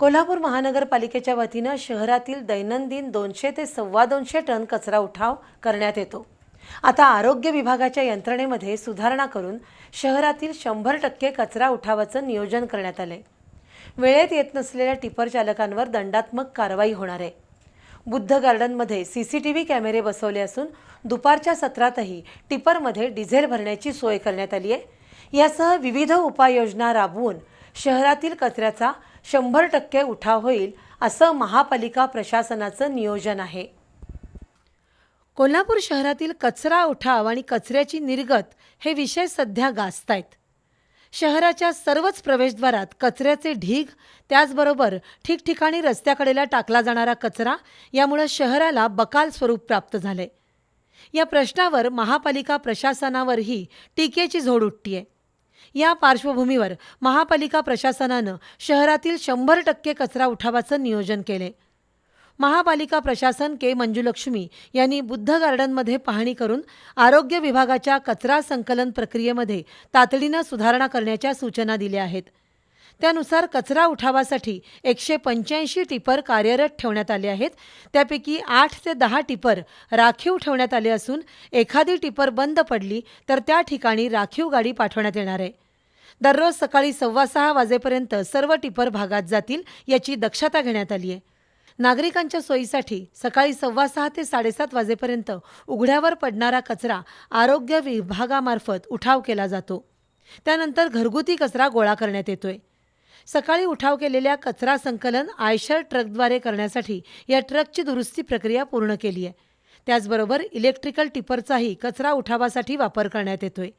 कोल्हापूर महानगरपालिकेच्या वतीनं शहरातील दैनंदिन दोनशे ते सव्वा दोनशे टन कचरा उठाव करण्यात येतो. आता आरोग्य विभागाच्या यंत्रणेमध्ये सुधारणा करून शहरातील शंभर टक्के कचरा उठावाचं नियोजन करण्यात आलंय. वेळेत येत नसलेल्या टिपर चालकांवर दंडात्मक कारवाई होणार आहे. बुद्ध गार्डनमध्ये सी सी टी व्ही कॅमेरे बसवले असून दुपारच्या सत्रातही टिपरमध्ये डिझेल भरण्याची सोय करण्यात आली आहे यासह विविध उपाययोजना राबवून शहरातील कचऱ्याचा शंभर टक्के उठाव होईल असं महापालिका प्रशासनाचं नियोजन आहे. कोल्हापूर शहरातील कचरा उठाव आणि कचऱ्याची निर्गत हे विषय सध्या गाजतायत. शहराच्या सर्वच प्रवेशद्वारात कचऱ्याचे ढीग त्याचबरोबर ठिकठिकाणी रस्त्याकडेला टाकला जाणारा कचरा यामुळं शहराला बकाल स्वरूप प्राप्त झाले या प्रश्नावर महापालिका प्रशासनावरही टीकेची झोड उठतीये. या पार्श्वभूमीवर महापालिका प्रशासनानं शहरातील शंभर टक्के कचरा उठावाचं नियोजन केले. महापालिका प्रशासन के मंजुलक्ष्मी यांनी बुद्ध गार्डनमध्ये पाहणी करून आरोग्य विभागाच्या कचरा संकलन प्रक्रियेमध्ये तातडीनं सुधारणा करण्याच्या सूचना दिल्या आहेत. त्यानुसार कचरा उठावासाठी एकशे पंच्याऐंशी टिपर कार्यरत ठेवण्यात आले आहेत. त्यापैकी आठ ते दहा टिपर राखीव ठेवण्यात आले असून एखादी टिपर बंद पडली तर त्या ठिकाणी राखीव गाडी पाठवण्यात येणार आहे. दररोज सकाळी सव्वा सहा वाजेपर्यंत सर्व टिपर भागात जातील याची दक्षता घेण्यात आली आहे नागरिकांच्या सोयीसाठी सकाळी सव्वा सहा ते साडेसात वाजेपर्यंत उघड्यावर पडणारा कचरा आरोग्य विभागामार्फत उठाव केला जातो. त्यानंतर घरगुती कचरा गोळा करण्यात येतोय. सकाळी उठाव केलेल्या कचरा संकलन आयशर ट्रकद्वारे करण्यासाठी या ट्रकची दुरुस्ती प्रक्रिया पूर्ण केली आहे त्याचबरोबर इलेक्ट्रिकल टिपरचाही कचरा उठावासाठी वापर करण्यात येतोय.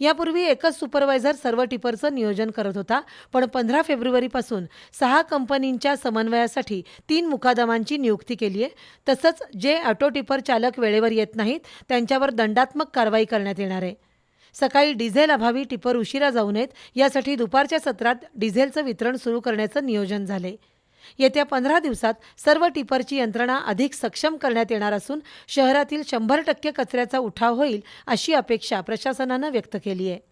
यापूर्वी एकच सुपरवायझर सर्व टिपरचं नियोजन करत होता पण पंधरा फेब्रुवारीपासून सहा कंपनींच्या समन्वयासाठी तीन मुकादमांची नियुक्ती केली आहे तसंच जे ऑटो टिपर चालक वेळेवर येत नाहीत त्यांच्यावर दंडात्मक कारवाई करण्यात येणार आहे. सकाळी डिझेल अभावी टिपर उशिरा जाऊ नयेत यासाठी दुपारच्या सत्रात डिझेलचं वितरण सुरू करण्याचं नियोजन झालंय. येत्या पंधरा दिवसात सर्व टिपरची यंत्रणा अधिक सक्षम करण्यात येणार असून शहरातील शंभर टक्के कचऱ्याचा उठाव होईल अशी अपेक्षा प्रशासनानं व्यक्त केली आहे.